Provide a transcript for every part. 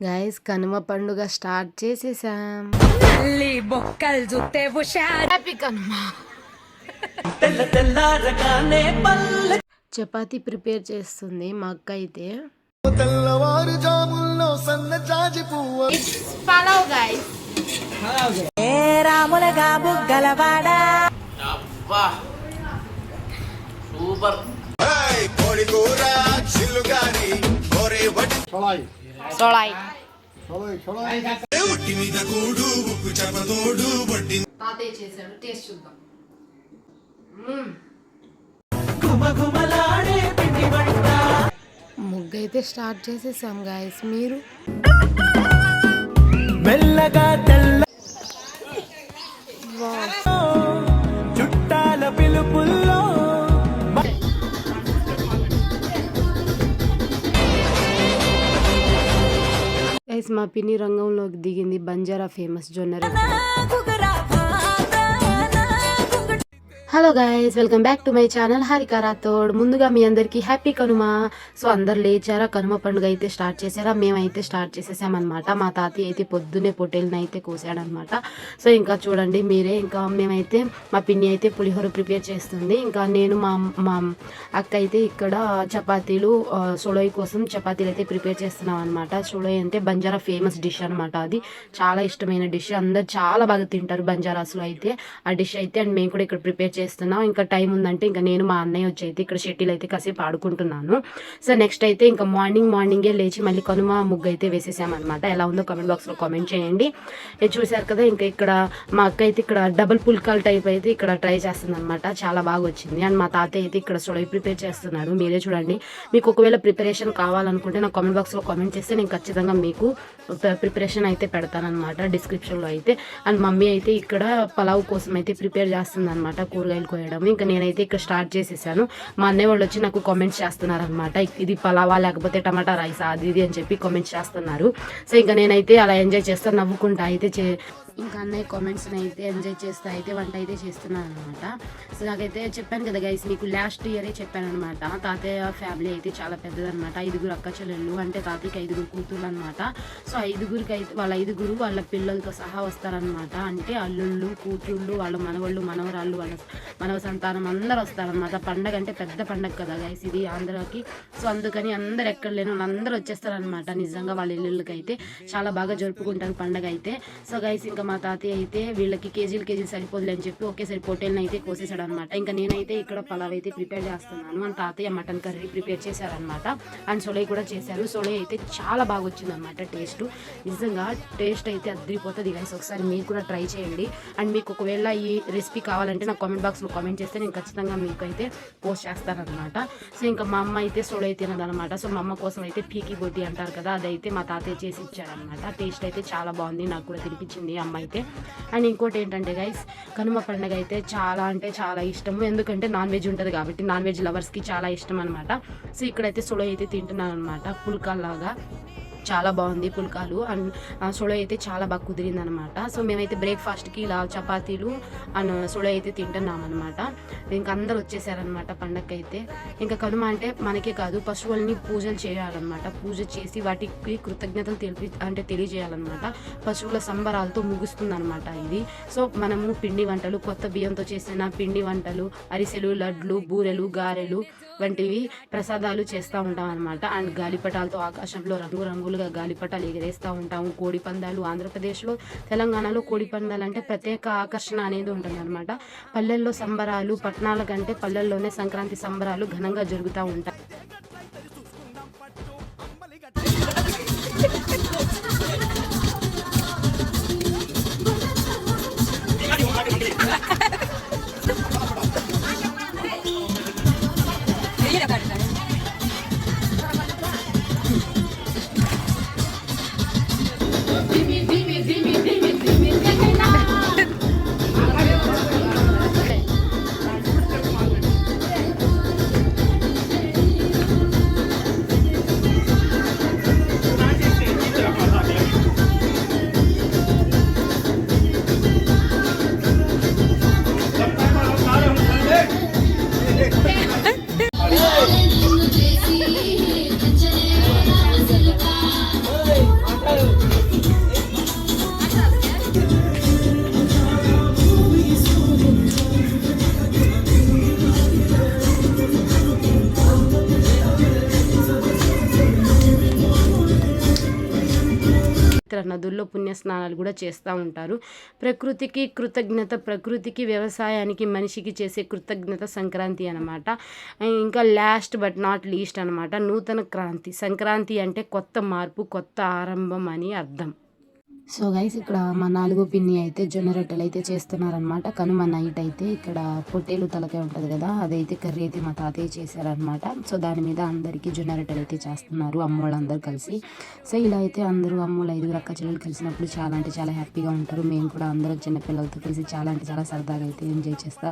Guys Kanuma పండుగ start చేసేసాం. తల్లి బొక్కలు చూస్తే హుషారు. హ్యాపీ కనుమ. చపాతీ ప్రిపేర్ చేస్తుంది మా అక్క అయితే. తెల్లవారుజాముల్లో సన్నజాజి పువ్వు. పలావ్ గైస్ ఏ రాములగా బుగ్గలవాడా కోడి కూర చిల్లుగారి కోరే సోళాయి ఒట్టి మీద కూడు ఉప్పు చెప్పతోడు వడ్డీ తాతయ్య చేశాడు. టేస్ట్ చూద్దాం. ముగ్గు అయితే స్టార్ట్ చేసేసాం గాయస్ మీరు? మెల్లగా తెల్ల మా పిన్ని రంగంలోకి దిగింది బంజారా ఫేమస్ జొన్న రొట్టె hello guys welcome back to my channel Harika Rathod ముందుగా మీ అందరికీ హ్యాపీ కనుమ. సో అందరు లేచారా? కనుమ పండుగ అయితే స్టార్ట్ చేసారా? మేమైతే స్టార్ట్ చేసేసామన్నమాట. మా తాతయ్య అయితే పొద్దున్నే పొట్టేలను అయితే కోసాడనమాట సో ఇంకా చూడండి మీరే ఇంకా మేమైతే మా పిన్ని అయితే పులిహోర ప్రిపేర్ చేస్తుంది. ఇంకా నేను మా మా అక్క అయితే ఇక్కడ చపాతీలు ఆ, కోసం చపాతీలు అయితే ప్రిపేర్ చేస్తున్నాం అనమాట సోలోయ్ అంటే బంజారా ఫేమస్ డిష్ అనమాట అది. చాలా ఇష్టమైన డిష్ అందరు చాలా బాగా తింటారు బంజారాస్లో అయితే. ఆ డిష్ అయితే అండ్ మేము కూడా ఇక్కడ ప్రిపేర్ చేస్తున్నాం. ఇంకా టైం ఉందంటే ఇంకా నేను మా అన్నయ్య వచ్చి అయితే ఇక్కడ షెటిల్ అయితే కాసేపు ఆడుకుంటున్నాను. సో నెక్స్ట్ అయితే ఇంకా మార్నింగ్ మార్నింగే లేచి మళ్ళీ కనుమ ముగ్గు అయితే వేసేసామన్నమాట. ఎలా ఉందో కామెంట్ బాక్స్లో కామెంట్ చేయండి. చూశారు కదా ఇంకా ఇక్కడ మా అక్క అయితే ఇక్కడ డబుల్ పుల్కాల టైప్ అయితే ఇక్కడ ట్రై చేస్తుందన్నమాట. చాలా బాగా వచ్చింది. అండ్ మా తాతయ్య అయితే ఇక్కడ సొడై ప్రిపేర్ చేస్తున్నారు మీరే చూడండి. మీకు ఒకవేళ ప్రిపరేషన్ కావాలనుకుంటే నాకు కామెంట్ బాక్స్లో కామెంట్ చేస్తే నేను ఖచ్చితంగా మీకు ప్రిపరేషన్ అయితే పెడతానమాట డిస్క్రిప్షన్లో అయితే. అండ్ మమ్మీ అయితే ఇక్కడ పలావ్ కోసం అయితే ప్రిపేర్ చేస్తుంది అనమాట కూరగాయలు కోయడం ఇంకా నేనైతే ఇక్కడ స్టార్ట్ చేసేసాను. మా అన్నయ్య వాళ్ళు వచ్చి నాకు కామెంట్స్ చేస్తున్నారు అనమాట ఇది పలావా లేకపోతే టమాటా రైస్? అది ఇది అని చెప్పి కామెంట్స్ చేస్తున్నారు. సో ఇంకా నేనైతే అలా ఎంజాయ్ చేస్తాను నవ్వుకుంటా. అయితే చే ఇంకా అన్నయ్య కామెంట్స్ని అయితే ఎంజాయ్ చేస్తూ అయితే వంట అయితే చేస్తున్నాను అనమాట సో నాకైతే చెప్పాను కదా గైస్ మీకు లాస్ట్ ఇయరే చెప్పాను అనమాట తాతయ్య ఫ్యామిలీ అయితే చాలా పెద్దదన్నమాట. ఐదుగురు అక్క చెల్లెళ్ళు అంటే తాతయ్యకి ఐదుగురు కూతుళ్ళు అనమాట సో ఐదుగురికి అయితే వాళ్ళ ఐదుగురు వాళ్ళ పిల్లలతో సహా వస్తారనమాట అంటే అల్లుళ్ళు కూతుళ్ళు వాళ్ళ మనవాళ్ళు మనవరాళ్ళు వాళ్ళ మనవ సంతానం అందరూ వస్తారనమాట పండగ అంటే పెద్ద పండగ కదా గైస్ ఇది ఆంధ్రాకి. సో అందుకని అందరు ఎక్కడ లేని అందరూ వచ్చేస్తారనమాట నిజంగా వాళ్ళ ఇల్లులకి అయితే చాలా బాగా జరుపుకుంటారు పండగ అయితే. సో గైస్ ఇంకా మా తాతయ్య అయితే వీళ్ళకి కేజీలు కేజీలు సరిపోదులే అని చెప్పి ఒకేసారి పొట్టేళ్ళని అయితే కోసేసాడు అనమాట ఇంకా నేనైతే ఇక్కడ పలావ్ అయితే ప్రిపేర్ చేస్తున్నాను. అండ్ తాతయ్య మటన్ కర్రీ ప్రిపేర్ చేశారనమాట అండ్ సొలై కూడా చేశారు. సొలై అయితే చాలా బాగా వచ్చింది అనమాట టేస్ట్. నిజంగా టేస్ట్ అయితే అద్దరిపోతుంది గైస్ ఒకసారి మీరు కూడా ట్రై చేయండి. అండ్ మీకు ఒకవేళ ఈ రెసిపీ కావాలంటే నాకు కామెంట్ బాక్స్లో కామెంట్ చేస్తే నేను ఖచ్చితంగా మీకు అయితే పోస్ట్ చేస్తానమాట సో ఇంకా మా అమ్మ అయితే సొలై తినదనమాట సో మా అమ్మ కోసం అయితే పీకి బొడ్డి అంటారు కదా అదైతే మా తాతయ్య చేసి ఇచ్చారనమాట టేస్ట్ అయితే చాలా బాగుంది. నాకు కూడా తినిపించింది అమ్మ అయితే. అండ్ ఇంకోటి ఏంటంటే గైస్ కనుమ పండుగ అయితే చాలా అంటే చాలా ఇష్టము ఎందుకంటే నాన్ వెజ్ ఉంటుంది కాబట్టి నాన్ వెజ్ లవర్స్కి చాలా ఇష్టం అనమాట సో ఇక్కడైతే సొలో అయితే తింటున్నాను అనమాట పుల్కాల్లాగా. చాలా బాగుంది పుల్కాలు. అండ్ సొడ అయితే చాలా బాగా కుదిరింది అనమాట సో మేమైతే బ్రేక్ఫాస్ట్కి ఇలా చపాతీలు అండ్ సొడ అయితే తింటున్నాం అనమాట ఇంకా అందరు వచ్చేసారనమాట పండగకి అయితే ఇంకా కనుమ అంటే మనకే కాదు పశువుల్ని పూజలు చేయాలన్నమాట పూజ చేసి వాటికి కృతజ్ఞతలు తెలిపి అంటే తెలియజేయాలన్నమాట పశువుల సంబరాలతో ముగుస్తుంది అనమాట ఇది. సో మనము పిండి వంటలు కొత్త బియ్యంతో చేసిన పిండి వంటలు అరిసెలు లడ్లు బూరెలు గారెలు వంటివి ప్రసాదాలు చేస్తూ ఉంటాం అనమాట అండ్ గాలిపటాలతో ఆకాశంలో రంగురంగులుగా గాలిపటాలు ఎగరేస్తూ ఉంటాము కోడి పందాలు ఆంధ్రప్రదేశ్లో తెలంగాణలో కోడి పందాలు అంటే ప్రత్యేక ఆకర్షణ అనేది ఉంటుంది అనమాట పల్లెల్లో సంబరాలు పట్టణాల కంటే పల్లెల్లోనే సంక్రాంతి సంబరాలు ఘనంగా జరుగుతూ ఉంటాయి. ఇతర నదుల్లో పుణ్యస్నానాలు కూడా చేస్తూ ఉంటారు. ప్రకృతికి కృతజ్ఞత ప్రకృతికి వ్యవసాయానికి మనిషికి చేసే కృతజ్ఞత సంక్రాంతి అనమాట ఇంకా లాస్ట్ బట్ నాట్ లీస్ట్ అనమాట నూతన క్రాంతి. సంక్రాంతి అంటే కొత్త మార్పు కొత్త ఆరంభం అని అర్థం. సో గైస్ ఇక్కడ మా నాలుగో పిన్ని అయితే జొన్న రొట్టెలు అయితే చేస్తున్నారనమాట కనుమ నైట్ అయితే ఇక్కడ పొట్టేలు తలకాయ ఉంటుంది కదా అదైతే కర్రీ అయితే మా తాతయ్య చేశారనమాట సో దాని మీద అందరికీ జొన్న రొట్టెలు అయితే చేస్తున్నారు అమ్మోళ్ళందరూ కలిసి. సో ఇలా అయితే అందరూ అమ్మోళ్ళు ఐదుగురు అక్క చెల్లెలు కలిసినప్పుడు చాలా అంటే చాలా హ్యాపీగా ఉంటారు. మేము కూడా అందరూ చిన్నపిల్లలతో కలిసి చాలా అంటే చాలా సరదాగా అయితే ఎంజాయ్ చేస్తా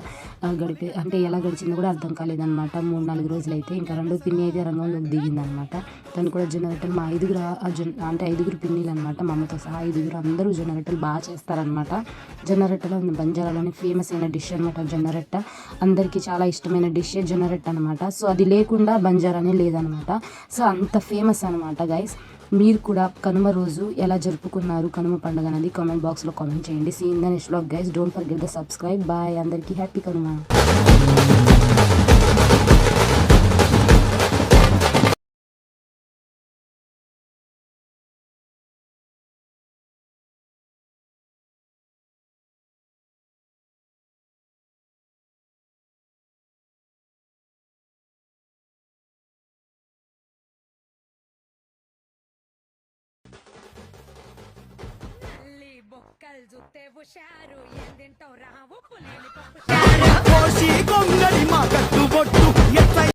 గడిపే అంటే ఎలా గడిచిందో కూడా అర్థం కాలేదన్నమాట. మూడు నాలుగు రోజులు అయితే ఇంకా రెండో పిన్ని అయితే రంగంలోకి దిగిందనమాట తను కూడా జొన్న రొట్టెలు మా ఐదుగురు జొన్న అంటే ఐదుగురు పిన్నిలు అనమాట మా అమ్మతో సహా ఐదుగురు అందరూ జొన్నరొట్టెలు బాగా చేస్తారనమాట జొన్న రొట్టెలో బంజారాలోని ఫేమస్ అయిన డిష్ అనమాట జొన్నరొట్ట. అందరికీ చాలా ఇష్టమైన డిష్ జొన్నరొట్ట అనమాట సో అది లేకుండా బంజారానే లేదనమాట సో అంత ఫేమస్ అనమాట గైస్ మీరు కూడా కనుమ రోజు ఎలా జరుపుకున్నారు కనుమ పండుగ అనేది కామెంట్ బాక్స్లో కామెంట్ చేయండి. See in the next blog guys don't forget the subscribe bye అందరికీ హ్యాపీ కనుమ. జుత్తే హుషారు. ఏం తింటావు రా? ఉప్పు లేని పప్పు.